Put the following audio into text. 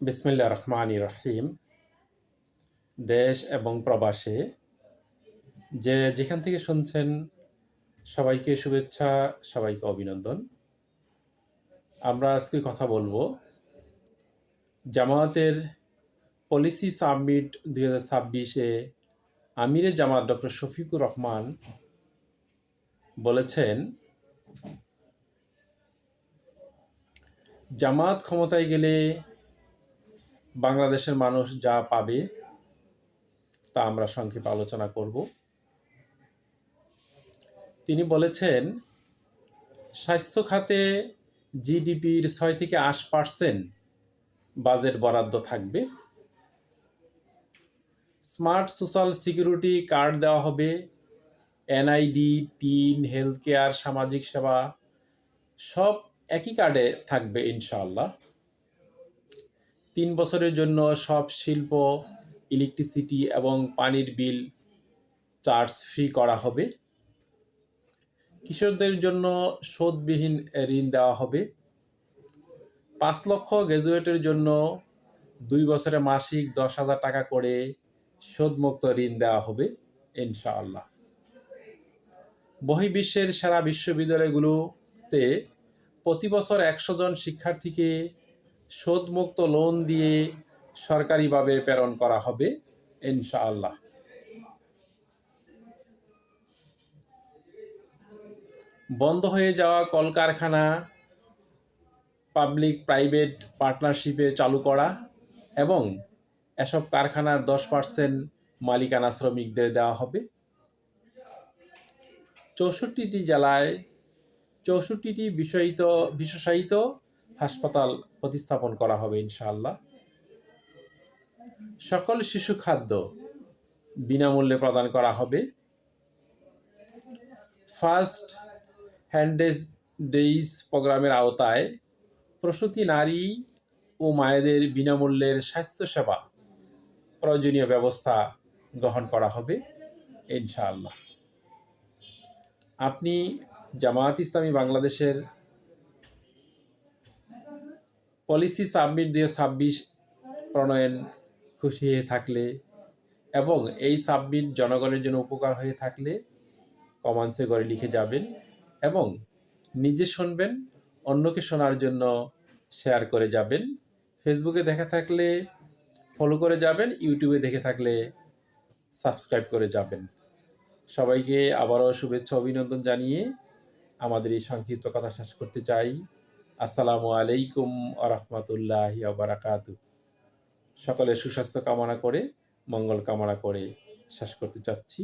বিসমিল্লা রহমান রহিম দেশ এবং প্রবাসে, যে যেখান থেকে শুনছেন, সবাইকে শুভেচ্ছা, সবাইকে অভিনন্দন। আমরা আজকে কথা বলব জামায়াতের পলিসি সাবমিট দুই হাজার ছাব্বিশে আমিরে জামাত ডক্টর শফিকুর রহমান বলেছেন, জামাত ক্ষমতায় গেলে বাংলাদেশের মানুষ যা পাবে, তা আমরা সংক্ষেপে আলোচনা করব। তিনি বলেছেন, স্বাস্থ্য খাতে জিডিপির ছয় থেকে আট পার্সেন্ট বাজেট বরাদ্দ থাকবে। স্মার্ট সোশ্যাল সিকিউরিটি কার্ড দেওয়া হবে। এনআইডি, টিন, হেলথ কেয়ার, সামাজিক সেবা, সব একই কার্ডে থাকবে ইনশাআল্লাহ। তিন বছরের জন্য সব শিল্প ইলেকট্রিসিটি এবং পানির বিল চার্জ ফ্রি করা হবে। কিশোরদের জন্য শোধবিহীন ঋণ দেওয়া হবে। পাঁচ লক্ষ গ্র্যাজুয়েটের জন্য দুই বছরে মাসিক দশ হাজার টাকা করে শোধমুক্ত ঋণ দেওয়া হবে, ইনশাআল্লাহ। বহির্বিশ্বের সেরা বিশ্ববিদ্যালয়গুলোতে প্রতি বছর একশো জন শিক্ষার্থীকে শোধমুক্ত লোন দিয়ে সরকারিভাবে প্রেরণ করা হবে, ইনশাআল্লাহ। বন্ধ হয়ে যাওয়া কলকারখানা পাবলিক প্রাইভেট পার্টনারশিপে চালু করা এবং এসব কারখানার দশ পার্সেন্ট মালিকানা শ্রমিকদের দেওয়া হবে। চৌষট্টিটি জেলায় চৌষট্টিটি বিষয়িত, বিশেষায়িত হাসপাতাল প্রতিস্থাপন করা হবে, ইনশাআল্লাহ। সকল শিশু খাদ্য বিনামূল্যে প্রদান করা হবে। ফার্স্ট হ্যান্ডেজ ডেইস প্রোগ্রামের আওতায় প্রসূতি, নারী ও মায়েদের বিনামূল্যের স্বাস্থ্যসেবা প্রয়োজনীয় ব্যবস্থা গ্রহণ করা হবে, ইনশাআল্লাহ। আপনি জামায়াত ইসলামী বাংলাদেশের পলিসি সাবমিট দিয়ে ছাব্বিশ প্রণয়ন খুশি হয়ে থাকলে এবং এই সাবমিট জনগণের জন্য উপকার হয়ে থাকলে কমান্সে ঘরে লিখে যাবেন এবং নিজে শুনবেন, অন্যকে শোনার জন্য শেয়ার করে যাবেন। ফেসবুকে দেখা থাকলে ফলো করে যাবেন, ইউটিউবে দেখে থাকলে সাবস্ক্রাইব করে যাবেন। সবাইকে আবারও শুভেচ্ছা, অভিনন্দন জানিয়ে আমাদের এই সংক্ষিপ্ত কথা শেষ করতে চাই। আসসালামু আলাইকুম আরহামতুল্লাহ বারাকাতু সকলে সুস্বাস্থ্য কামনা করে মঙ্গল কামনা করে শেষ করতে চাচ্ছি।